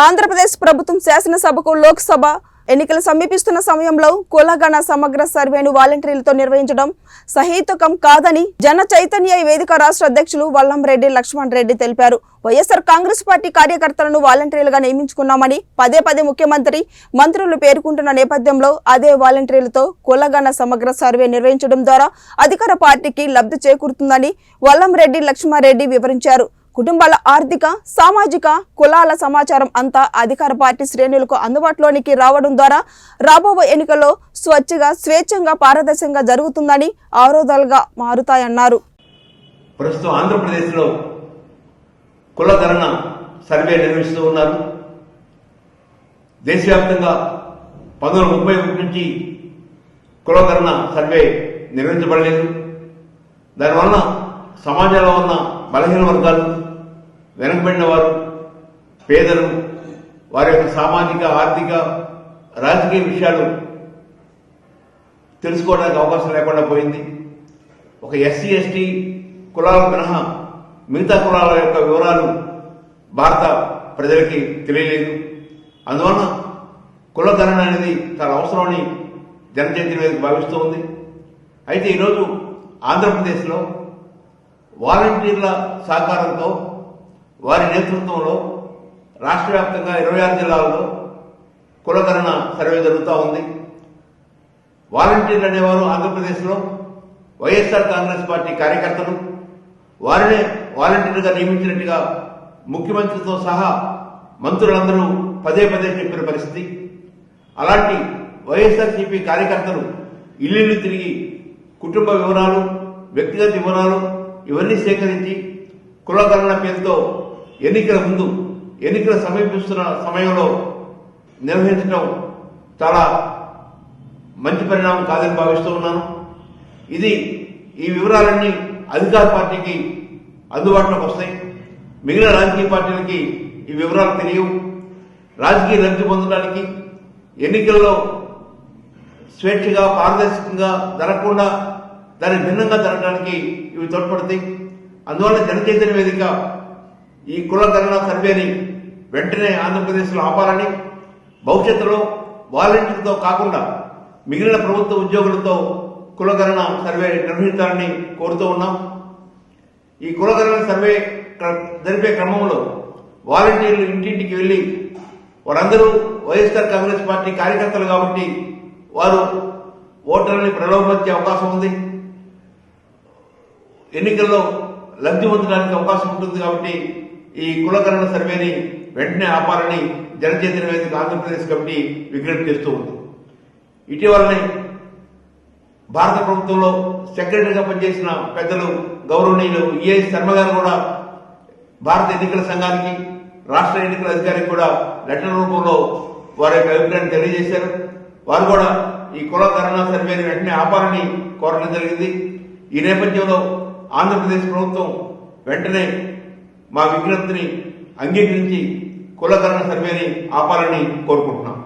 ఆంధ్రప్రదేశ్ ప్రభుత్వం శాసనసభకు లోక్సభ ఎన్నికలు సమీపిస్తున్న సమయంలో కులగణ సమగ్ర సర్వేను వాలంటీర్లతో నిర్వహించడం సహేతుకం కాదని జన చైతన్య వేదిక రాష్ట్ర అధ్యక్షులు వల్లంరెడ్డి లక్ష్మణ్ రెడ్డి తెలిపారు. వైఎస్ఆర్ కాంగ్రెస్ పార్టీ కార్యకర్తలను వాలంటీర్లుగా నియమించుకున్నామని పదే పదే ముఖ్యమంత్రి మంత్రులు పేర్కొంటున్న నేపథ్యంలో అదే వాలంటీర్లతో కులగణ సమగ్ర సర్వే నిర్వహించడం ద్వారా అధికార పార్టీకి లబ్ధి చేకూరుతుందని వల్లంరెడ్డి లక్ష్మారెడ్డి వివరించారు. కుటుంబాల ఆర్థిక సామాజిక కులాల సమాచారం అంతా అధికార పార్టీ శ్రేణులకు అందుబాటులోనికి రావడం ద్వారా రాబోయే ఎన్నికల్లో స్వచ్ఛగా స్వేచ్ఛంగా పారదర్శకంగా జరుగుతుందని అవరోధాలుగా మారుతాయన్నారు. ప్రస్తుతం ఆంధ్రప్రదేశ్లో కులగణన సర్వే నిర్వహిస్తూ ఉన్నారు. దేశవ్యాప్తంగా పంతొమ్మిది వందల ముప్పై ఒకటి నుంచి కులగణన సర్వే నిర్వహించబడలేదు. దానివల్ల సమాజంలో ఉన్న బలహీన వర్గాలు వెనకబడిన వారు పేదలు వారి యొక్క సామాజిక ఆర్థిక రాజకీయ విషయాలు తెలుసుకోవడానికి అవకాశం లేకుండా పోయింది. ఒక ఎస్సీ ఎస్టీ కులాల మినహా మిగతా కులాల యొక్క వివరాలు భారత ప్రజలకి తెలియలేదు. అందువలన కులగణన అనేది చాలా అవసరమని జనచైతన్యం వేదిక భావిస్తూ ఉంది. అయితే ఈరోజు ఆంధ్రప్రదేశ్లో వాలంటీర్ల సహకారంతో వారి నేతృత్వంలో రాష్ట్ర వ్యాప్తంగా ఇరవై ఆరు జిల్లాల్లో కులగణన సర్వే జరుగుతూ ఉంది. వాలంటీర్లు అనేవారు ఆంధ్రప్రదేశ్లో వైఎస్ఆర్ కాంగ్రెస్ పార్టీ కార్యకర్తలు. వారినే వాలంటీర్గా నియమించినట్టుగా ముఖ్యమంత్రితో సహా మంత్రులందరూ పదే పదే చెప్పిన పరిస్థితి. అలాంటి వైఎస్ఆర్సీపీ కార్యకర్తలు ఇల్లు తిరిగి కుటుంబ వివరాలు వ్యక్తిగత వివరాలు ఇవన్నీ సేకరించి కులగణన పేరుతో ఎన్నికల ముందు ఎన్నికలు సమీపిస్తున్న సమయంలో నిర్వహించడం చాలా మంచి పరిణామం కాదని భావిస్తూ ఉన్నాను. ఇది ఈ వివరాలన్నీ అధికార పార్టీకి అందుబాటులోకి వస్తాయి. మిగిలిన రాజకీయ పార్టీలకి ఈ వివరాలు తెలియవు. రాజకీయ లబ్ధి పొందడానికి ఎన్నికల్లో స్వేచ్ఛగా పారదర్శకంగా జరగకుండా దానికి భిన్నంగా జరగడానికి ఇవి తోడ్పడతాయి. అందువల్ల జనచైతన్య వేదిక ఈ కులగణన సర్వేని వెంటనే ఆంధ్రప్రదేశ్లో ఆపాలని భవిష్యత్తులో వాలంటీర్తో కాకుండా మిగిలిన ప్రభుత్వ ఉద్యోగులతో కులగణన సర్వే నిర్వహించాలని కోరుతూ ఉన్నాం. ఈ కులగణన సర్వే జరిపే క్రమంలో వాలంటీర్లు ఇంటింటికి వెళ్ళి వారందరూ వైఎస్ఆర్ కాంగ్రెస్ పార్టీ కార్యకర్తలు కాబట్టి వారు ఓటర్లని ప్రలోభించే అవకాశం ఉంది. ఎన్నికల్లో లబ్ధి పొందడానికి అవకాశం ఉంటుంది కాబట్టి ఈ కులకరణ సర్వేని వెంటనే ఆపాలని జనచైతన్య వేదిక ఆంధ్రప్రదేశ్ కమిటీ విజ్ఞప్తి చేస్తూ ఉంది. ఇటీవలనే భారత ప్రభుత్వంలో సెక్రటరీగా పనిచేసిన పెద్దలు గౌరవనీయులు ఈఎస్ శర్మ గారు కూడా భారత ఎన్నికల సంఘానికి రాష్ట్ర ఎన్నికల అధికారికి కూడా లెటర్ రూపంలో వారి యొక్క అభిప్రాయాన్ని తెలియజేశారు. వారు కూడా ఈ కుల గణన సర్వేని వెంటనే ఆపాలని కోరడం జరిగింది. ఈ నేపథ్యంలో ఆంధ్రప్రదేశ్ ప్రభుత్వం వెంటనే మా విజ్ఞప్తిని అంగీకరించి కులకరణ సర్వేని ఆపాలని కోరుకుంటున్నాం.